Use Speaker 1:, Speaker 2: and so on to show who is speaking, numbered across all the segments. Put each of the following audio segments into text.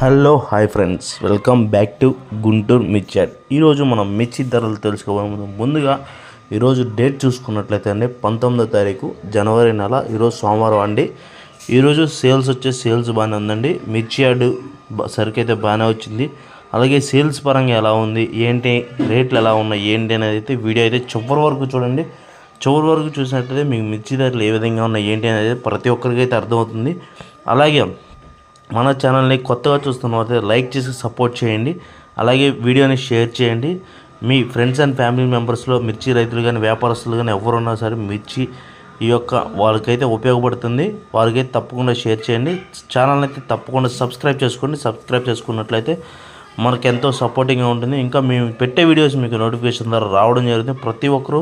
Speaker 1: Hello hi friends. Welcome back to Guntur మిర్చాట్ ఈరోజు మనం మిర్చి ధరలు తెలుసుకోవడం ముందుగా ఈరోజు డేట్ చూసుకున్నట్లయితే అండి పంతొమ్మిదో తారీఖు జనవరి నెల ఈరోజు సోమవారం అండి. ఈరోజు సేల్స్ వచ్చే సేల్స్ బాగానే ఉందండి. మిర్చి యార్డ్ సరుకు అయితే బాగానే వచ్చింది. అలాగే సేల్స్ పరంగా ఎలా ఉంది ఏంటి రేట్లు ఎలా ఉన్నాయి ఏంటి అనేది అయితే వీడియో అయితే చివరి వరకు చూడండి. చివరి వరకు చూసినట్లయితే మీకు మిర్చి ధరలు ఏ విధంగా ఉన్నాయి ఏంటి అనేది ప్రతి ఒక్కరికి అయితే అర్థమవుతుంది. అలాగే మన ఛానల్ని కొత్తగా చూస్తున్నవారైతే లైక్ చేసి సపోర్ట్ చేయండి. అలాగే వీడియోని షేర్ చేయండి. మీ ఫ్రెండ్స్ అండ్ ఫ్యామిలీ మెంబర్స్లో మిర్చి రైతులు కానీ వ్యాపారస్తులు కానీ ఎవరున్నా సరే మిర్చి ఈ యొక్క వాళ్ళకైతే ఉపయోగపడుతుంది. వారికైతే తప్పకుండా షేర్ చేయండి. ఛానల్ని అయితే తప్పకుండా సబ్స్క్రైబ్ చేసుకోండి. సబ్స్క్రైబ్ చేసుకున్నట్లయితే మనకు ఎంతో సపోర్టింగ్గా ఉంటుంది. ఇంకా మేము పెట్టే వీడియోస్ మీకు నోటిఫికేషన్ ద్వారా రావడం జరుగుతుంది. ప్రతి ఒక్కరూ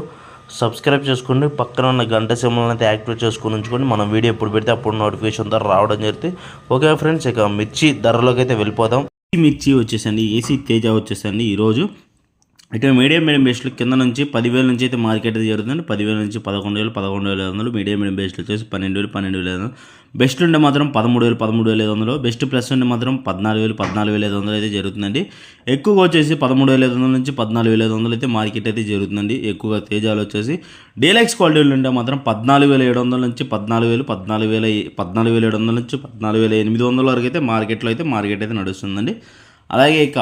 Speaker 1: సబ్స్క్రైబ్ చేసుకోండి. పక్కన ఉన్న గంట సింబల్ని అయితే యాక్టివేట్ చేసుకొని ఉంచుకోండి. మనం వీడియో ఎప్పుడు పెడితే అప్పుడు నోటిఫికేషన్ ద్వారా రావడం జరుగుతుంది ఓకే ఫ్రెండ్స్ ఇక మిర్చి ధరలోకి అయితే వెళ్ళిపోదాం.
Speaker 2: ఈ మిర్చి వచ్చేసండి ఏసీ తేజ వచ్చేసండి ఈరోజు. ఇటు మీడియం మీడియం బేస్లో కింద నుంచి పదివేల నుంచి అయితే మార్కెట్ అయితే జరుగుతుంది పదివేల నుంచి పదకొండు వేలు పదకొండు వేల ఐదు వందలు మీడియం మీడియం బేస్లో వచ్చేసి పన్నెండు వేలు పన్నెండు వేల ఐదు వందలు. బెస్ట్ ఉంటే మాత్రం పదమూడు వేలు పదమూడు వేల ఐదు వందలు. బెస్ట్ ప్లస్ ఉంటే మాత్రం పద్నాలుగు వేలు పద్నాలుగు వేల ఐదు వందలు అయితే జరుగుతుందండి. ఎక్కువగా వచ్చేసి పదమూడు వేల ఐదు వందల నుంచి పద్నాలుగు వేల ఐదు వందలు అయితే మార్కెట్ అయితే జరుగుతుందండి. ఎక్కువగా తేజాలు వచ్చేసి డీలక్స్ క్వాలిటీలు ఉంటే మాత్రం పద్నాలుగు వేల ఏడు వందల నుంచి పద్నాలుగు వేలు పద్నాలుగు వేల పద్నాలుగు వేల ఏడు వందల నుంచి పద్నాలుగు వేల ఎనిమిది వందల వరకు అయితే మార్కెట్లో అయితే మార్కెట్ అయితే నడుస్తుందండి. అలాగే ఇక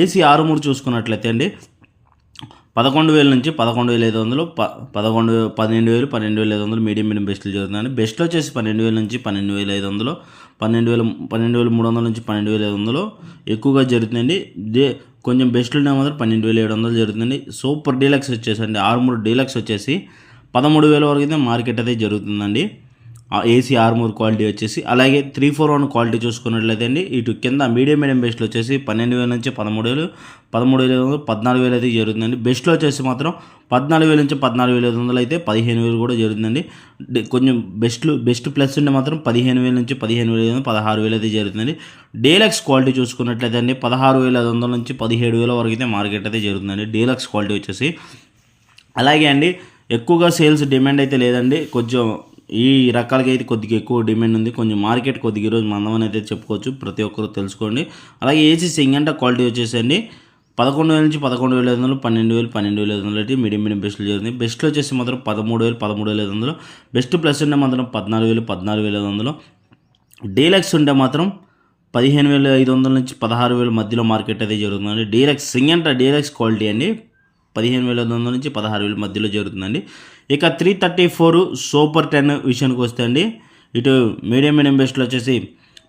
Speaker 2: ఏసీ ఆరు మూడు చూసుకున్నట్లయితే అండి పదకొండు వేల నుంచి పదకొండు వేల ఐదు వందలు ప పదకొండు పన్నెండు వేలు పన్నెండు వేల ఐదు వందలు మీడియం మీడియం బెస్ట్లు జరుగుతుందండి బెస్ట్లో వచ్చేసి పన్నెండు వేల నుంచి పన్నెండు వేల ఐదు వందలు పన్నెండు వేల పన్నెండు వేల మూడు వందల నుంచి పన్నెండు వేల ఐదు వందలు ఎక్కువగా జరుగుతుందండి దే కొంచెం బెస్ట్లు మాత్రం పన్నెండు వేల ఏడు వందలు జరుగుతుందండి సూపర్ డీలక్స్ వచ్చేసండి ఆరుమూరు డీలక్స్ వచ్చేసి పదమూడు వేల వరకు అయితే మార్కెట్ అయితే జరుగుతుందండి. ఏసీ ఆర్మూర్ క్వాలిటీ వచ్చేసి అలాగే త్రీ ఫోర్ వన్ క్వాలిటీ చూసుకున్నట్లయితే అండి ఇటు కింద మీడియం మీడియం బెస్ట్లో వచ్చేసి పన్నెండు వేల నుంచి పదమూడు వేలు పదమూడు వేల ఐదు వందలు పద్నాలుగు వేలు అయితే జరుగుతుందండి. బెస్ట్లో వచ్చేసి మాత్రం పద్నాలుగు వేల నుంచి పద్నాలుగు వేల ఐదు వందలు అయితే పదిహేను వేలు కూడా జరుగుతుందండి. కొంచెం బెస్ట్లు బెస్ట్ ప్లస్ ఉంటే మాత్రం పదిహేను వేల నుంచి పదిహేను వేల ఐదు వందలు పదహారు వేలు అయితే జరుగుతుందండి. డీలక్స్ క్వాలిటీ చూసుకున్నట్లయితే అండి పదహారు వేల ఐదు వందల నుంచి పదిహేడు వేల వరకు అయితే మార్కెట్ అయితే జరుగుతుందండి. డీలక్స్ క్వాలిటీ వచ్చేసి. అలాగే అండి ఎక్కువగా సేల్స్ డిమాండ్ అయితే లేదండి. కొంచెం ఈ రకాలకి అయితే కొద్దిగా ఎక్కువ డిమాండ్ ఉంది. కొంచెం మార్కెట్ కొద్దిగా ఈరోజు మందమని అయితే చెప్పుకోవచ్చు. ప్రతి ఒక్కరు తెలుసుకోండి. అలాగే ఏసీ సింగంట క్వాలిటీ వచ్చేసండి. పదకొండు వేల నుంచి పదకొండు వేల ఐదు వందలు పన్నెండు వేలు పన్నెండు వేల ఐదు వందలు అయితే మీడియం మీడియం బెస్ట్లు జరిగింది. బెస్ట్లో వచ్చేసి మాత్రం పదమూడు వేలు పదమూడు వేల ఐదు వందలు. బెస్ట్ ప్లస్ ఉంటే మాత్రం పద్నాలుగు వేలు పద్నాలుగు వేల ఐదు వందలు. డీలక్స్ ఉంటే మాత్రం పదిహేను వేల ఐదు వందల నుంచి పదహారు వేల మధ్యలో మార్కెట్ అయితే జరుగుతుందండి. డీలక్స్ సింగంట డీలక్స్ క్వాలిటీ అండి. పదిహేను వేల ఐదు వందల నుంచి పదహారు వేల మధ్యలో జరుగుతుందండి. ఇక three thirty four super ten విషయానికి వస్తే అండి ఇటు మీడియం మీడియం బెస్ట్లో వచ్చేసి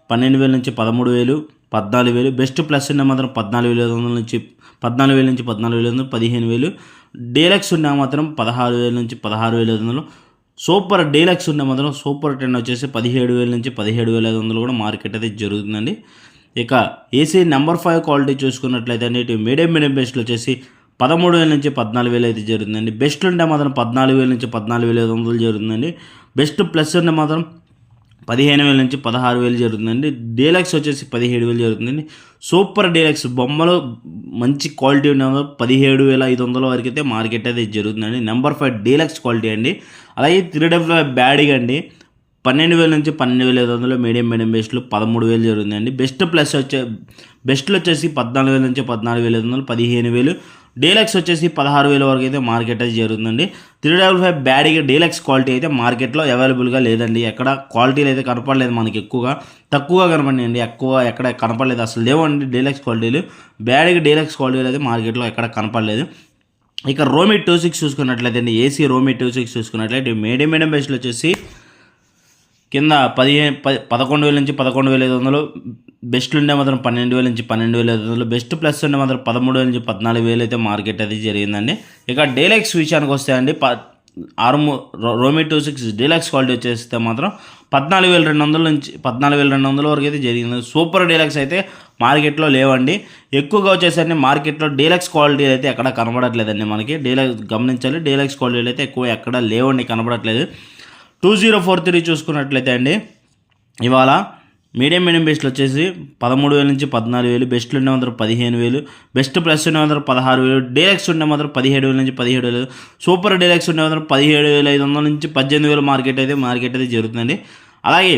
Speaker 2: పన్నెండు వేల నుంచి పదమూడు వేలు పద్నాలుగు వేలు బెస్ట్ ప్లస్ ఉన్న మాత్రం పద్నాలుగు వేల ఐదు వందల నుంచి పద్నాలుగు వేల నుంచి పద్నాలుగు వేల ఐదు వందలు పదిహేను వేలు డీలక్స్ ఉన్న మాత్రం పదహారు వేల నుంచి పదహారు వేల ఐదు వందలు సూపర్ డీలక్స్ ఉన్న మాత్రం సూపర్ టెన్ వచ్చేసి పదిహేడు వేల నుంచి పదిహేడు వేల ఐదు వందలు కూడా మార్కెట్ అయితే జరుగుతుందండి. ఇక ఏసీ నెంబర్ ఫైవ్ క్వాలిటీ చూసుకున్నట్లయితే అండి ఇటు మీడియం మీడియం బెస్ట్లో వచ్చేసి పదమూడు వేల నుంచి పద్నాలుగు వేలు అయితే జరుగుతుందండి. బెస్ట్ ఉంటే మాత్రం పద్నాలుగు వేల నుంచి పద్నాలుగు వేల ఐదు వందలు జరుగుతుందండి. బెస్ట్ ప్లస్ ఉంటే మాత్రం పదిహేను వేల నుంచి పదహారు వేలు జరుగుతుందండి. డీలక్స్ వచ్చేసి పదిహేడు వేలు జరుగుతుందండి. సూపర్ డీలక్స్ బొమ్మలు మంచి క్వాలిటీ ఉన్న పదిహేడు వేల ఐదు వందల వరకు అయితే మార్కెట్ అయితే జరుగుతుందండి. నెంబర్ ఫైవ్ డీలక్స్ క్వాలిటీ అండి. అలాగే త్రీ డబ్ల్యూ అండి. పన్నెండు వేల నుంచి పన్నెండు వేల ఐదు వందలు మీడియం మీడియం బెస్ట్లు పదమూడు వేలు జరుగుతుందండి. బెస్ట్ ప్లస్ వచ్చే బెస్ట్లు వచ్చేసి పద్నాలుగు వేల నుంచి పద్నాలుగు వేల ఐదు వందలు పదిహేను వేలు డీలక్స్ వచ్చేసి పదహారు వేల వరకు అయితే మార్కెట్ అయితే జరుగుతుందండి. త్రీ డబల్ ఫైవ్ బ్యాడీగా డీలక్స్ క్వాలిటీ అయితే మార్కెట్లో అవైలబుల్గా లేదండి. ఎక్కడ క్వాలిటీలు అయితే కనపడలేదు మనకి ఎక్కువగా. తక్కువగా కనపడినాయండి. ఎక్కువ ఎక్కడ కనపడలేదు. అసలు లేవండి డీలక్స్ క్వాలిటీలు. బ్యాడీగా డీలక్స్ క్వాలిటీలు అయితే మార్కెట్లో ఎక్కడ కనపడలేదు. ఇక రోమి టూ సిక్స్ చూసుకున్నట్లయితే అండి ఏసీ రోమి టూ సిక్స్ చూసుకున్నట్లయితే మీడియం మీడియం బేస్లో వచ్చేసి కింద పదిహేను పది పదకొండు వేల నుంచి పదకొండు వేల ఐదు వందలు బెస్ట్ ఉండే మాత్రం పన్నెండు వేల నుంచి పన్నెండు వేల ఐదు వందలు బెస్ట్ ప్లస్ ఉండే మాత్రం పదమూడు వేల నుంచి పద్నాలుగు వేలు అయితే మార్కెట్ అది జరిగిందండి. ఇక డీలక్స్ విషయానికి వస్తే అండి ప ఆరు రోమి టూ సిక్స్ డీలక్స్ క్వాలిటీ వచ్చేస్తే మాత్రం పద్నాలుగు వేల రెండు వందల నుంచి పద్నాలుగు వేల రెండు వందల వరకు అయితే జరిగింది. సూపర్ డీలక్స్ అయితే మార్కెట్లో లేవండి. ఎక్కువగా వచ్చేసరికి మార్కెట్లో డీలక్స్ క్వాలిటీ అయితే ఎక్కడ కనబడట్లేదండి మనకి. డీలక్స్ గమనించాలి డీలక్స్ క్వాలిటీలు అయితే ఎక్కువ ఎక్కడ లేవండి కనబడట్లేదు. టూ జీరో ఫోర్ త్రీ చూసుకున్నట్లయితే అండి ఇవాళ మీడియం మీడియం బెస్ట్లు వచ్చేసి పదమూడు వేల నుంచి పద్నాలుగు వేలు బెస్ట్లు ఉండే మాత్రం పదిహేను వేలు బెస్ట్ ప్లస్ ఉండే మాత్రం పదహారు వేలు డీలక్స్ ఉండే మాత్రం పదిహేడు వేల నుంచి పదిహేడు వేలు సూపర్ డీలక్స్ ఉండే మాత్రం పదిహేడు వేల ఐదు వందల నుంచి పద్దెనిమిది వేల మార్కెట్ అయితే మార్కెట్ అయితే జరుగుతుందండి. అలాగే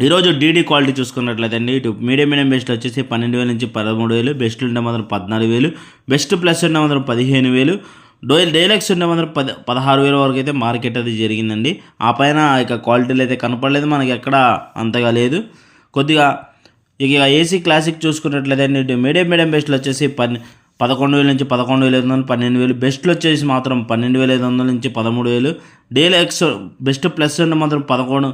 Speaker 2: ఈరోజు డీడీ క్వాలిటీ చూసుకున్నట్లయితే అండి ఇటు మీడియం మీడియం బెస్ట్ వచ్చేసి పన్నెండు వేల నుంచి పదమూడు వేలు బెస్ట్ ఉండే మాత్రం పద్నాలుగు వేలు బెస్ట్ ప్లస్ ఉండే మాత్రం పదిహేను వేలు డోయల్ డైలక్స్ ఉండే మాత్రం పది పదహారు వేల వరకు అయితే మార్కెట్ అది జరిగిందండి. ఆ పైన ఇక క్వాలిటీలు అయితే కనపడలేదు మనకి ఎక్కడ అంతగా లేదు. కొద్దిగా ఇక ఏసీ క్లాసిక్ చూసుకున్నట్లయితే అండి మీడియం మీడియం బెస్ట్లు వచ్చేసి పన్ పదకొండు వేల నుంచి పదకొండు వేల ఐదు వందలు పన్నెండు వేలు బెస్ట్లు వచ్చేసి మాత్రం పన్నెండు వేల ఐదు వందల నుంచి పదమూడు వేలు. డీలక్స్ బెస్ట్ ప్లస్ ఉండే మాత్రం పదకొండు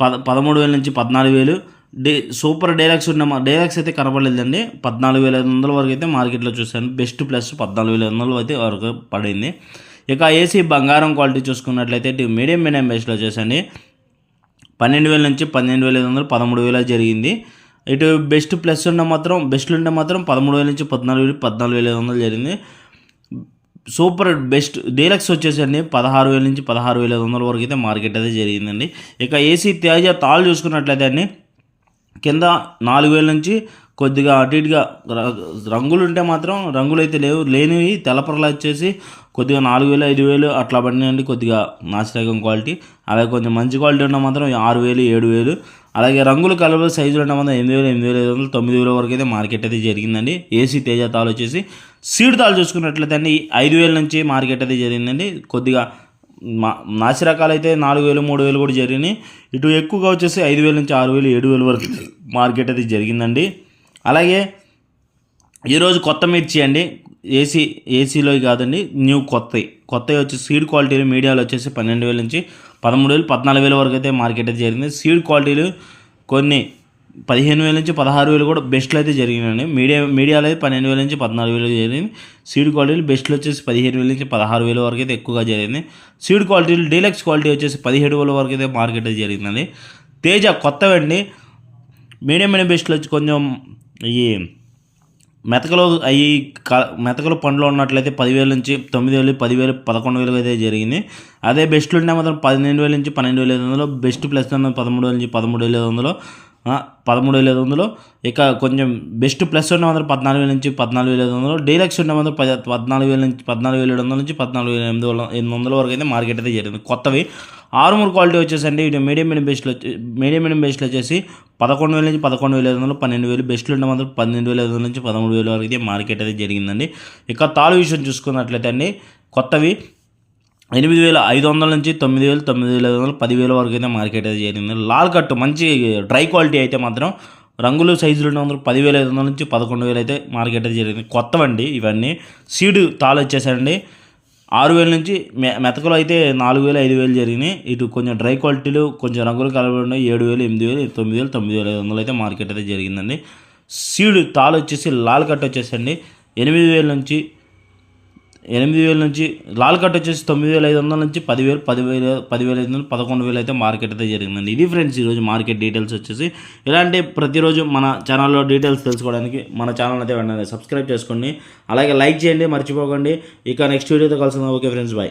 Speaker 2: పద పదమూడు వేల నుంచి పద్నాలుగు వేలు. డే సూపర్ డైలాక్స్ ఉన్న మా డైలాక్స్ అయితే కనపడలేదండి పద్నాలుగు వేల ఐదు వందల వరకు అయితే మార్కెట్లో చూశాను. బెస్ట్ ప్లస్ పద్నాలుగు వేల ఐదు అయితే వరకు పడింది. ఇక ఏసీ బంగారం క్వాలిటీ చూసుకున్నట్లయితే ఇటు మీడియం మీడియం బెస్ట్లో వచ్చేసండి పన్నెండు వేల నుంచి పన్నెండు వేల ఐదు వందలు పదమూడు వేల జరిగింది. ఇటు బెస్ట్ ప్లస్ ఉన్న మాత్రం బెస్ట్ ఉంటే మాత్రం పదమూడు వేల నుంచి పద్నాలుగు వేలు పద్నాలుగు వేల ఐదు వందలు జరిగింది. సూపర్ బెస్ట్ డీలక్స్ వచ్చేసండి పదహారు వేల నుంచి పదహారు వేల ఐదు వందల వరకు అయితే మార్కెట్ అయితే జరిగిందండి. ఇక ఏసీ తేజ తాళ్ళు చూసుకున్నట్లయితే అండి కింద నాలుగు వేల నుంచి కొద్దిగా అటు ఇటుగా ర- రంగులు ఉంటే మాత్రం రంగులు అయితే లేవు లేనివి తెల్లపరలు వచ్చేసి కొద్దిగా నాలుగు వేలు ఐదు వేలు అట్లా పడినాయండి కొద్దిగా నాసిరకం క్వాలిటీ. అలాగే కొంచెం మంచి క్వాలిటీ ఉన్న మాత్రం ఆరు వేలు ఏడు వేలు అలాగే రంగులు కలర్ సైజులు ఉన్న మాత్రం ఎనిమిది వేలు ఎనిమిది వేల ఐదు వందలు తొమ్మిది వేల వరకు అయితే మార్కెట్ అయితే జరిగిందండి. ఏసీ తేజ తాలు వచ్చేసి సీడ్ తాలు చూసుకున్నట్లయితే అండి ఐదు వేల నుంచి మార్కెట్ అయితే జరిగిందండి. కొద్దిగా మా నాసి రకాలు అయితే నాలుగు వేలు మూడు వేలు కూడా జరిగినాయి. ఇటు ఎక్కువగా వచ్చేసి ఐదు వేల నుంచి ఆరు వేలు ఏడు వేలు వరకు మార్కెట్ అది జరిగిందండి. అలాగే ఈరోజు కొత్త మిర్చి అండి. ఏసీ ఏసీలో కాదండి న్యూ కొత్తవి. కొత్తవి వచ్చి సీడ్ క్వాలిటీలు మీడియాలో వచ్చేసి పన్నెండు వేల నుంచి పదమూడు వేలు పద్నాలుగు వేల వరకు అయితే మార్కెట్ అయితే జరిగింది. సీడ్ క్వాలిటీలు కొన్ని పదిహేను వేల నుంచి పదహారు వేలు కూడా బెస్ట్లు అయితే జరిగినాయి మీడియా మీడియాలో అయితే పన్నెండు వేల నుంచి పద్నాలుగు వేలు జరిగింది. సీడ్ క్వాలిటీలు బెస్ట్లు వచ్చేసి పదిహేను వేల నుంచి పదహారు వేల వరకు అయితే ఎక్కువగా జరిగింది. సీడ్ క్వాలిటీలు డీలక్స్ క్వాలిటీ వచ్చేసి పదిహేడు వేల వరకు అయితే మార్కెట్ అయితే జరిగిందండి. తేజ కొత్తవండి. మీడియం మీడియం బెస్ట్లు వచ్చి కొంచెం ఈ మెతకలో అవి మెతకలు పండ్లు ఉన్నట్లయితే పదివేల నుంచి తొమ్మిది వేలు పదివేలు పదకొండు వేలు అయితే జరిగింది. అదే బెస్ట్లు ఉంటే మాత్రం పన్నెండు వేల నుంచి పన్నెండు వేల ఐదు వందలు బెస్ట్ ప్లస్ పదమూడు వేల నుంచి పదమూడు వేల ఐదు వందలు. పదమూడు వేల ఐదు వందలు. ఇక కొంచెం బెస్ట్ ప్లస్ ఉన్న మాత్రం పద్నాలుగు వేల నుంచి పద్నాలుగు వేల ఐదు వందలు. డీలక్స్ ఉన్న మాత్రం పద పద్నాలుగు వేల నుంచి పద్నాలుగు వేల ఏడు వందల నుంచి పద్నాలుగు వేల ఎనిమిది వందల ఎనిమిది వందల వరకు అయితే మార్కెట్ అయితే జరిగింది. కొత్తవి. ఆరుమూరు క్వాలిటీ వచ్చేసండి. ఇటు మీడియం మీడియం బెస్ట్లో మీడియం మీడియం బెస్ట్లో వచ్చేసి పదకొండు వేల నుంచి పదకొండు వేల ఐదు వందలు పన్నెండు వేలు. బెస్ట్లు ఉన్న మాత్రం పన్నెండు వేల ఐదు వందల నుంచి పదమూడు వేల వరకు అయితే మార్కెట్ అయితే జరిగిందండి. ఇక తాళు విషయం చూసుకున్నట్లయితే అండి కొత్తవి. ఎనిమిది వేల ఐదు వందల నుంచి తొమ్మిది వేలు తొమ్మిది వేల ఐదు వందలు పదివేల వరకు అయితే మార్కెట్ అయితే చేరింది లాల్ కట్ మంచి డ్రై క్వాలిటీ అయితే మాత్రం రంగులు సైజులు ఉన్న వందలు పదివేల ఐదు వందల నుంచి పదకొండు వేలు అయితే మార్కెట్ అయితే జరిగింది. కొత్తవండి ఇవన్నీ. సీడు తాలు వచ్చేసాయండి ఆరు వేల నుంచి మె మెతకలు అయితే నాలుగు వేలు ఐదు వేలు జరిగినాయి. ఇటు కొంచెం డ్రై క్వాలిటీలు కొంచెం రంగులు కలబడి ఉన్నాయి. ఏడు వేలు ఎనిమిది వేలు తొమ్మిది వేలు తొమ్మిది వేల ఐదు వందలు అయితే మార్కెట్ అయితే జరిగిందండి. సీడు తాలు వచ్చేసి లాల్ కట్ వచ్చేసండి ఎనిమిది వేల నుంచి ఎనిమిది వేల నుంచి లాల్ కట్ వచ్చేసి తొమ్మిది వేల ఐదు వందల నుంచి పదివేలు పదివేల పదివేల ఐదు వందలు పదకొండు వేలు అయితే మార్కెట్ అయితే జరిగిందండి. ఇది ఫ్రెండ్స్ ఈరోజు మార్కెట్ డీటెయిల్స్ వచ్చేసి. ఇలాంటి ప్రతిరోజు మన ఛానల్లో డీటెయిల్స్ తెలుసుకోవడానికి మన ఛానల్ అయితే వెంటనే సబ్స్క్రైబ్ చేసుకోండి. అలాగే లైక్ చేయండి మర్చిపోకండి. ఇక నెక్స్ట్ వీడియోతో కలిసి ఓకే ఫ్రెండ్స్ బాయ్.